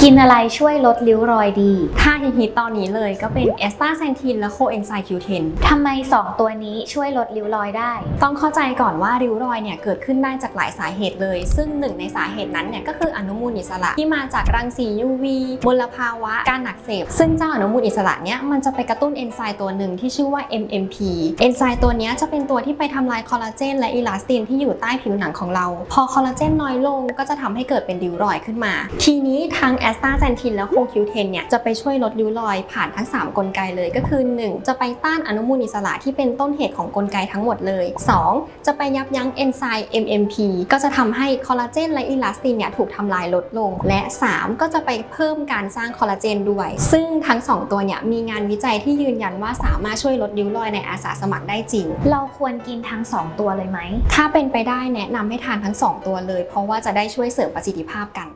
กินอะไรช่วยลดริ้วรอยดี ถ้าฮิตๆตอนนี้เลยก็เป็นเอสตาแซนทินและโคเอนไซม์คิวเทนทำไม 2 ตัวนี้ช่วยลดริ้วรอยได้ ต้องเข้าใจก่อนว่าริ้วรอยเนี่ยเกิดขึ้นได้จากหลายสาเหตุเลย ซึ่งหนึ่งในสาเหตุนั้นเนี่ยก็คืออนุมูลอิสระที่มาจากรังสี UV มลภาวะ การอักเสบซึ่งเจ้าอนุมูลอิสระเนี่ยมันจะไปกระตุ้นเอนไซม์ตัวหนึ่งที่ชื่อว่า MMP เอนไซม์ตัวเนี้ยจะเป็นตัวที่ไปทำลายคอลลาเจนและอิลาสตินที่อยู่ใต้ผิวหนังของเรา พอคอลลาเจนน้อยลงก็จะทำให้เกิดเป็นริ้วรอยขึ้นมา ทีนี้ทั้งแอสตาแซนทินและโคคิวเทนเนี่ยจะไปช่วยลดริ้วรอยผ่านทั้ง 3 กลไกเลยก็คือ 1. จะไปต้านอนุมูลอิสระที่เป็นต้นเหตุของกลไกทั้งหมดเลย 2. จะไปยับยั้งเอนไซม์ MMP ก็จะทำให้คอลลาเจนและอิลาสตินเนี่ยถูกทำลายลดลง และ 3. ก็จะไปเพิ่มการสร้างคอลลาเจนด้วย ซึ่งทั้ง 2 ตัวเนี่ยมีงานวิจัยที่ยืนยันว่าสามารถช่วยลดริ้วรอยในอาสาสมัครได้จริง เราควรกินทั้ง 2 ตัวเลยไหม ถ้าเป็นไปได้แนะนำให้ทานทั้ง 2 ตัวเลย เพราะว่าจะได้ช่วยเสริมประสิทธิภาพกัน